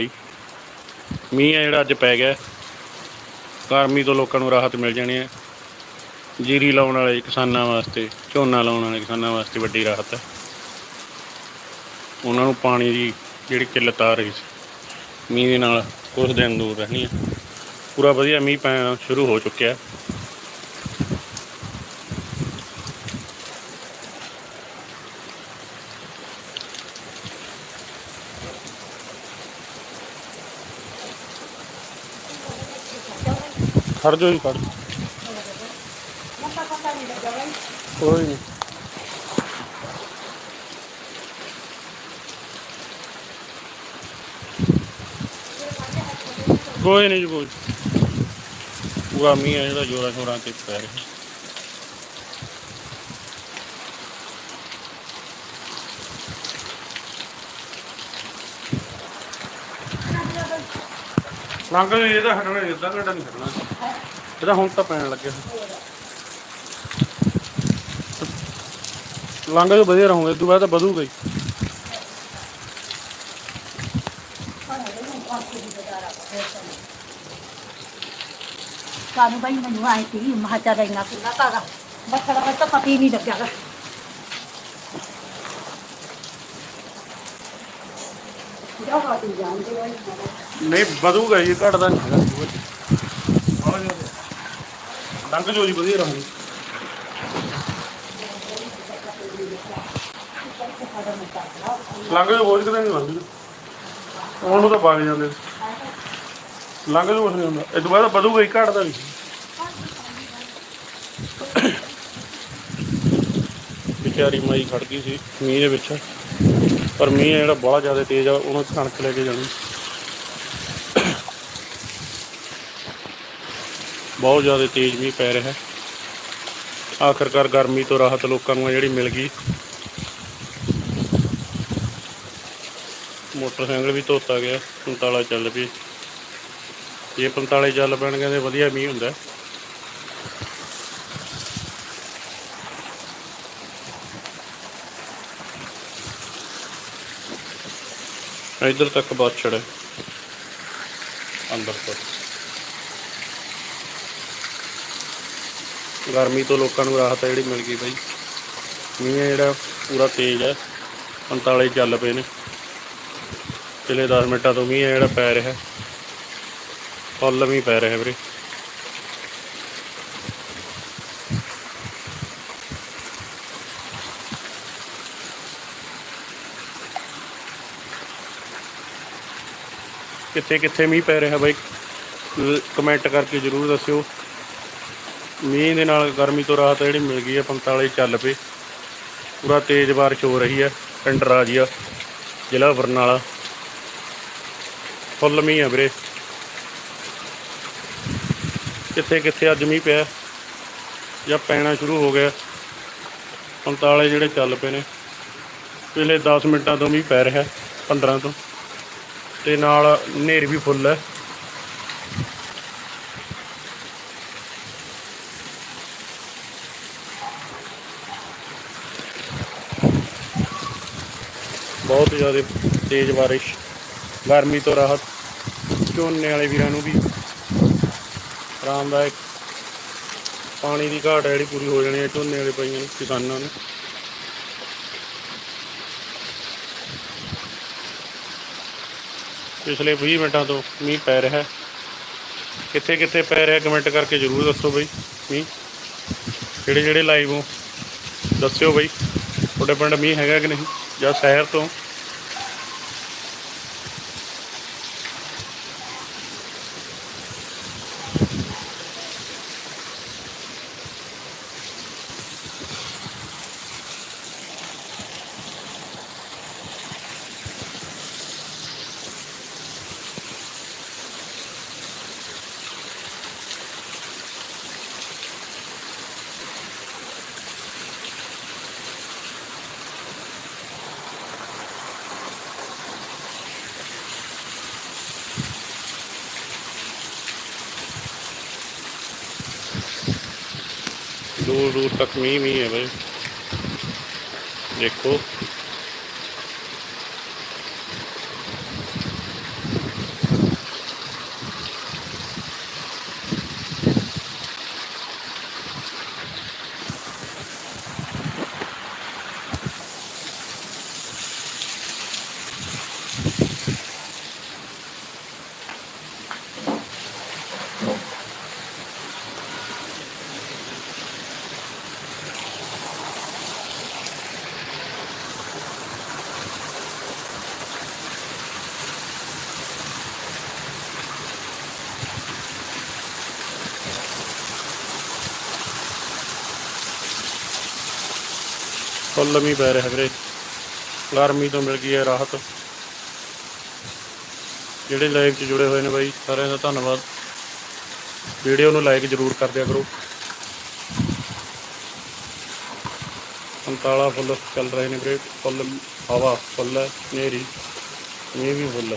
ਜੀ ਮੀਂਹ ਆ ਜਿਹੜਾ ਅੱਜ ਪੈ ਗਿਆ। ਗਰਮੀ ਤੋਂ ਲੋਕਾਂ ਨੂੰ ਰਾਹਤ ਮਿਲ ਜਾਣੀ ਹੈ। ਜੀਰੀ ਲਾਉਣ ਵਾਲੇ ਕਿਸਾਨਾਂ ਵਾਸਤੇ, ਝੋਨਾ ਲਾਉਣ ਵਾਲੇ ਕਿਸਾਨਾਂ ਵਾਸਤੇ ਵੱਡੀ ਰਾਹਤ ਹੈ। ਉਹਨਾਂ ਨੂੰ ਪਾਣੀ ਦੀ ਜਿਹੜੀ ਕਿੱਲਤ ਆ ਰਹੀ ਸੀ, ਮੀਂਹ ਦੇ ਨਾਲ ਕੁਝ ਦਿਨ ਦੂਰ ਰਹਿਣੀ ਹੈ। ਪੂਰਾ ਵਧੀਆ ਮੀਂਹ ਪੈਣਾ ਸ਼ੁਰੂ ਹੋ ਚੁੱਕਿਆ। ਖੜ ਜਾਓ ਜੀ, ਖੜ ਕੋਈ ਨਹੀਂ ਕੋਈ ਨਹੀਂ ਜੀ, ਕੋਈ ਪੂਰਾ ਮੀਂਹ ਹੈ ਜਿਹੜਾ ਜੋਰਾਂ ਸ਼ੋਰਾਂ ਤੇ ਪੈ ਰਿਹਾ। ਲੰਘ ਜੀ ਇਹਦਾ ਹਟਣਾ ਇਦਾਂ ਘੰਟਾ ਨਹੀਂ ਹਟਣਾ। ਇਹਦਾ ਹੁਣ ਤਾਂ ਪੈਣ ਲੱਗਿਆ। ਲੰਘ ਜੋ ਵਧੀਆ ਰਹੋਗੇ ਤੂੰ ਬਾਅਦ ਤਾਂ ਵਧੂਗਾ ਹੀ। ਸਾਨੂੰ ਬਈ ਮੈਨੂੰ ਆਏ ਸੀ ਮਹਾਚਾ ਦਾ ਇੰਨਾ ਕੁੱਲਾ ਕਾਗਾ ਬੱਖੜਾ ਬੱਤ ਪਤਾ ਨਹੀਂ ਲੱਗਿਆ। ਗਾ। ਜਾ ਬਾਤੀ ਜਾਣਦੇ ਨਹੀਂ, ਵਧੂਗਾ ਜੀ, ਘਟਦਾ ਨਹੀਂ ਹੈਗਾ। ਬਹੁਤ ਜ਼ਿਆਦਾ। ਲੰਘ ਜੋ ਜੀ, ਵਧੀਆ ਰਹੋਗੇ ਲੰਘ ਜੋ ਬੋਝ ਕਿਤੇ ਨਹੀਂ ਲੰਘ ਜੋ ਉਹਨੂੰ ਤਾਂ ਵਗ ਜਾਂਦੇ। ਲੰਘ ਜੋ ਕੁਛ ਨਹੀਂ ਹੁੰਦਾ। ਇਹ ਤੋਂ ਬਾਅਦ ਵਧੂਗਾ ਹੀ, ਘਟਦਾ ਨਹੀਂ ਵਿਚਾਰੀ ਮਾਈ ਖੜ ਗਈ ਸੀ, ਮੀਂਹ ਦੇ ਵਿੱਚ। ਪਰ ਮੀਂਹ ਜਿਹੜਾ ਬਹੁਤ ਜ਼ਿਆਦਾ ਤੇਜ਼ ਆ, ਉਹਨੂੰ ਕਣਕ ਲੈ ਕੇ ਜਾਣੀ। ਬਹੁਤ ਜ਼ਿਆਦਾ ਤੇਜ਼ ਮੀਂਹ ਪੈ ਰਿਹਾ। ਹੈ ਆਖਰਕਾਰ ਗਰਮੀ ਤੋਂ ਰਾਹਤ ਲੋਕਾਂ ਨੂੰ ਜਿਹੜੀ ਮਿਲ ਗਈ। ਮੋਟਰਸਾਈਕਲ ਵੀ ਧੋਤਾ ਗਿਆ 45 ਚੱਲ ਪਈ। ਜੇ 45 ਚੱਲ ਪੈਣਗੇ ਤੇ ਵਧੀਆ ਮੀਂਹ ਹੁੰਦਾ। ਇੱਧਰ ਤੱਕ ਬਾਛੜ ਹੈ ਅੰਦਰ ਤੱਕ ਗਰਮੀ ਤੋਂ ਲੋਕਾਂ ਨੂੰ ਰਾਹਤ ਹੈ ਜਿਹੜੀ ਮਿਲ ਗਈ ਬਾਈ। ਮੀਂਹ ਜਿਹੜਾ, ਪੂਰਾ ਤੇਜ਼ ਹੈ 45 ਚੱਲ ਪਏ ਨੇ। ਪਿਛਲੇ 10 ਮਿੰਟਾਂ ਤੋਂ ਮੀਂਹ ਜਿਹੜਾ ਪੈ ਰਿਹਾ। ਫੁੱਲ ਮੀਂਹ ਪੈ ਰਿਹਾ ਵੀਰੇ। ਕਿੱਥੇ ਕਿੱਥੇ ਮੀਂਹ ਪੈ ਰਿਹਾ ਬਾਈ। ਕਮੈਂਟ ਕਰਕੇ ਜਰੂਰ ਦੱਸਿਓ। ਮੀਂਹ ਦੇ ਨਾਲ ਗਰਮੀ ਤੋਂ ਰਾਹਤ ਜਿਹੜੀ ਮਿਲ ਗਈ ਹੈ 45 ਚੱਲ ਪਏ ਪੂਰਾ ਤੇਜ਼ ਬਾਰਿਸ਼ ਹੋ ਰਹੀ ਹੈ ਪਿੰਡ ਰਾਜੀਆ, ਜ਼ਿਲ੍ਹਾ ਬਰਨਾਲਾ। ਫੁੱਲ ਮੀਂਹ ਹੈ ਵੀਰੇ। ਕਿੱਥੇ ਕਿੱਥੇ ਅੱਜ ਮੀਂਹ ਪਿਆ, ਜਾਂ ਪੈਣਾ ਸ਼ੁਰੂ ਹੋ ਗਿਆ। 45 ਜਿਹੜੇ ਚੱਲ ਪਏ ਨੇ। ਪਿਛਲੇ 10 ਮਿੰਟਾਂ ਤੋਂ ਮੀਂਹ ਪੈ ਰਿਹਾ 15 ਤੋਂ। ਤੇ ਨਾਲ ਹਨੇਰ ਵੀ ਫੁੱਲ ਹੈ। ਬਹੁਤ ਜ਼ਿਆਦਾ ਤੇਜ਼ ਬਾਰਿਸ਼, ਗਰਮੀ ਤੋਂ ਰਾਹਤ, ਝੋਨੇ ਵਾਲੇ ਵੀਰਾਂ ਨੂੰ ਵੀ। ਆਰਾਮਦਾਇਕ ਪਾਣੀ ਦੀ ਘਾਟ ਹੈ ਜਿਹੜੀ ਪੂਰੀ ਹੋ ਜਾਣੀ ਹੈ ਝੋਨੇ ਵਾਲੇ ਪਈਆਂ ਨੂੰ, ਕਿਸਾਨਾਂ ਨੂੰ। ਪਿਛਲੇ 20 ਮਿੰਟਾਂ ਤੋਂ ਮੀਂਹ ਪੈ ਰਿਹਾ ਹੈ। ਕਿੱਥੇ ਕਿੱਥੇ ਪੈ ਰਿਹਾ ਕਮੈਂਟ ਕਰਕੇ ਜਰੂਰ ਦੱਸੋ ਬਈ। ਮੀਂਹ ਜਿਹੜੇ ਜਿਹੜੇ ਲਾਈਵ ਹੋ? ਦੱਸਿਓ ਬਈ। ਤੁਹਾਡੇ ਪਿੰਡ ਮੀਂਹ ਹੈਗਾ ਕਿ ਨਹੀਂ? ਜਾਂ ਸ਼ਹਿਰ ਤੋਂ? ਦੂਰ ਦੂਰ ਤੱਕ ਮੀਂਹ ਮੀਂਹ ਹੈ ਬਈ। ਦੇਖੋ। ਫੁੱਲ ਮੀਂਹ ਪੈ ਰਿਹਾ ਵੀਰੇ। ਗਰਮੀ ਤੋਂ ਮਿਲ ਗਈ ਹੈ ਰਾਹਤ। ਜਿਹੜੇ ਲਾਈਵ 'ਚ ਜੁੜੇ ਹੋਏ ਨੇ ਬਾਈ, ਸਾਰਿਆਂ ਦਾ ਧੰਨਵਾਦ। ਵੀਡੀਓ ਨੂੰ ਲਾਈਕ ਜ਼ਰੂਰ ਕਰ ਦਿਆ ਕਰੋ। ਸੰਤਾਲਾ ਫੁੱਲ ਚੱਲ ਰਹੇ ਨੇ ਵੀਰੇ। ਫੁੱਲ, ਹਵਾ ਫੁੱਲ ਹੈ ਨੇਰੀ ਮੀਂਹ ਵੀ ਫੁੱਲ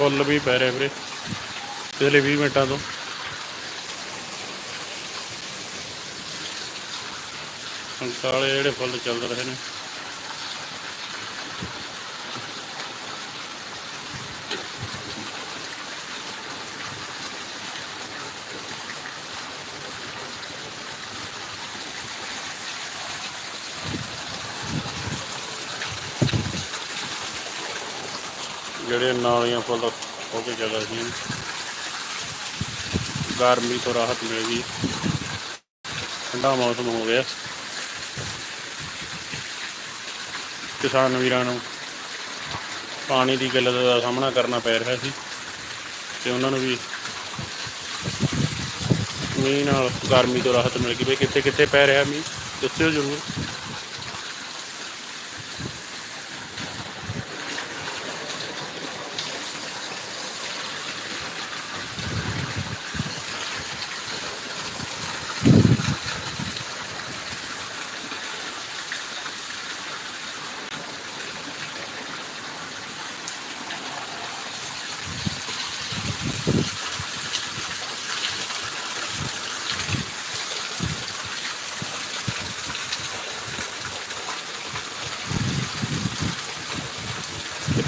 ਫੁੱਲ ਵੀ ਪੈ ਰਹੇ ਵੀਰੇ। ਪਿਛਲੇ 20 ਮਿੰਟਾਂ ਤੋਂ। ਸੰਤਾਲੇ ਜਿਹੜੇ ਫੁੱਲ ਚੱਲ ਰਹੇ ਨੇ। ਜਿਹੜੇ ਨਾਲੀਆਂ ਫੁੱਲ ਹੋ ਕੇ ਚੱਲ ਰਹੀਆਂ ਗਰਮੀ ਤੋਂ ਰਾਹਤ ਮਿਲੇਗੀ ਠੰਡਾ ਮੌਸਮ ਹੋ ਗਿਆ। ਕਿਸਾਨ ਵੀਰਾਂ ਨੂੰ ਪਾਣੀ ਦੀ ਗੱਲ ਦਾ ਸਾਹਮਣਾ ਕਰਨਾ ਪੈ ਰਿਹਾ ਸੀ ਤੇ ਉਹਨਾਂ ਨੂੰ ਵੀ ਮੀਂਹ ਨਾਲ ਗਰਮੀ ਤੋਂ ਰਾਹਤ ਮਿਲ ਗਈ। ਬਈ ਕਿੱਥੇ ਕਿੱਥੇ ਪੈ ਰਿਹਾ ਮੀਂਹ, ਦੱਸਿਓ ਜ਼ਰੂਰ।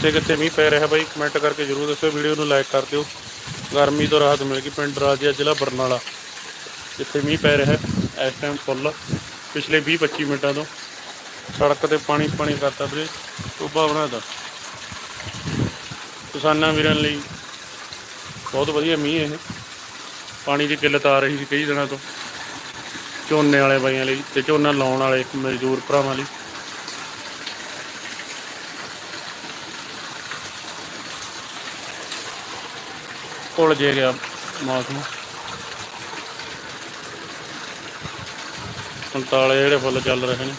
ਕਿੱਥੇ ਕਿੱਥੇ ਮੀਂਹ ਪੈ ਰਿਹਾ ਬਾਈ ਕਮੈਂਟ ਕਰਕੇ ਜਰੂਰ ਦੱਸਿਓ ਵੀਡੀਓ ਨੂੰ ਲਾਈਕ ਕਰ ਦਿਓ। ਗਰਮੀ ਤੋਂ ਰਾਹਤ ਮਿਲ ਗਈ ਪਿੰਡ ਰਾਜਿਆ ਜ਼ਿਲ੍ਹਾ ਬਰਨਾਲਾ, ਜਿੱਥੇ ਮੀਂਹ ਪੈ ਰਿਹਾ ਇਸ ਟਾਈਮ ਫੁੱਲ ਪਿਛਲੇ 20 25 ਮਿੰਟਾਂ ਤੋਂ ਸੜਕ ਤੇ ਪਾਣੀ ਪਾਣੀ ਕਰਤਾ ਵੀਰੇ ਟੋਬਾ ਬਣਾਦਾ ਕਿਸਾਨਾਂ ਵੀਰਾਂ ਲਈ ਬਹੁਤ ਵਧੀਆ ਮੀਂਹ ਇਹ। ਪਾਣੀ ਦੀ ਕਿੱਲਤ ਆ ਰਹੀ ਸੀ ਕਈ ਦਿਨਾਂ ਤੋਂ। ਝੋਨੇ ਵਾਲੇ ਬਾਈਆਂ ਲਈ ਤੇ ਝੋਨਾ ਲਾਉਣ ਵਾਲੇ ਮਜ਼ਦੂਰ ਭਰਾਵਾਂ ਲਈ ਘੁਲ ਜੇ ਗਿਆ ਮੌਸਮ। ਸੰਤਾਲੇ ਜਿਹੜੇ ਫੁੱਲ ਚੱਲ ਰਹੇ ਨੇ।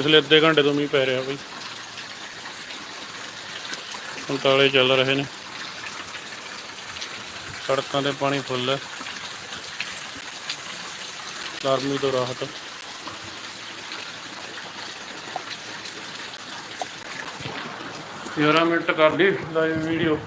ਪਿਛਲੇ ਅੱਧੇ ਘੰਟੇ ਤੋਂ ਮੀਂਹ ਪੈ ਰਿਹਾ ਬਈ। ਪੰਤਾਲੇ ਚੱਲ ਰਹੇ ਨੇ। ਸੜਕਾਂ ਤੇ ਪਾਣੀ ਫੁੱਲ ਹੈ। ਗਰਮੀ ਤੋਂ ਰਾਹਤ। 11 ਮਿੰਟ ਕਰ ਲਈ ਲਾਈਵ ਵੀਡੀਓ